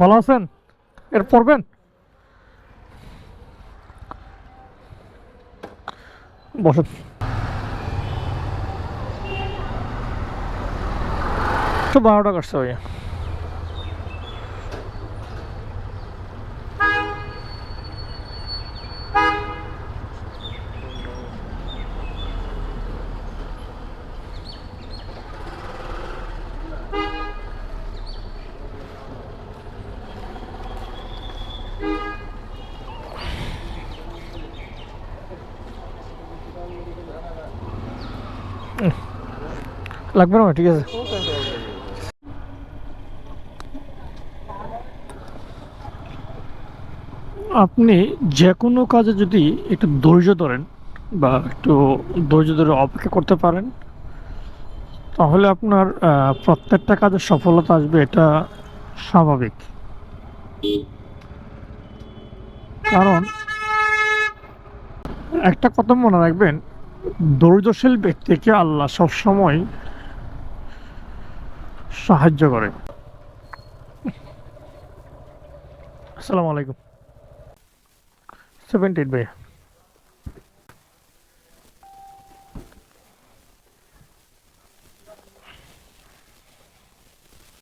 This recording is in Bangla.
ভালো আছেন? এর পড়বেন? বসেন। তো বারোটা কাটছে ভাইয়া। লাগবে না, ঠিক আছে। আপনি যে কোনো কাজে যদি একটু ধৈর্য ধরেন বা একটু ধৈর্য ধরে অপেক্ষা করতে পারেন, তাহলে আপনার প্রত্যেকটা কাজে সফলতা আসবে, এটা স্বাভাবিক। কারণ একটা কথা মনে রাখবেন ধৈর্যশীল ব্যক্তিকে আল্লাহ সবসময় সাহায্য করে। আসসালামু আলাইকুম। সেভেন্টি এইট ভাইয়া।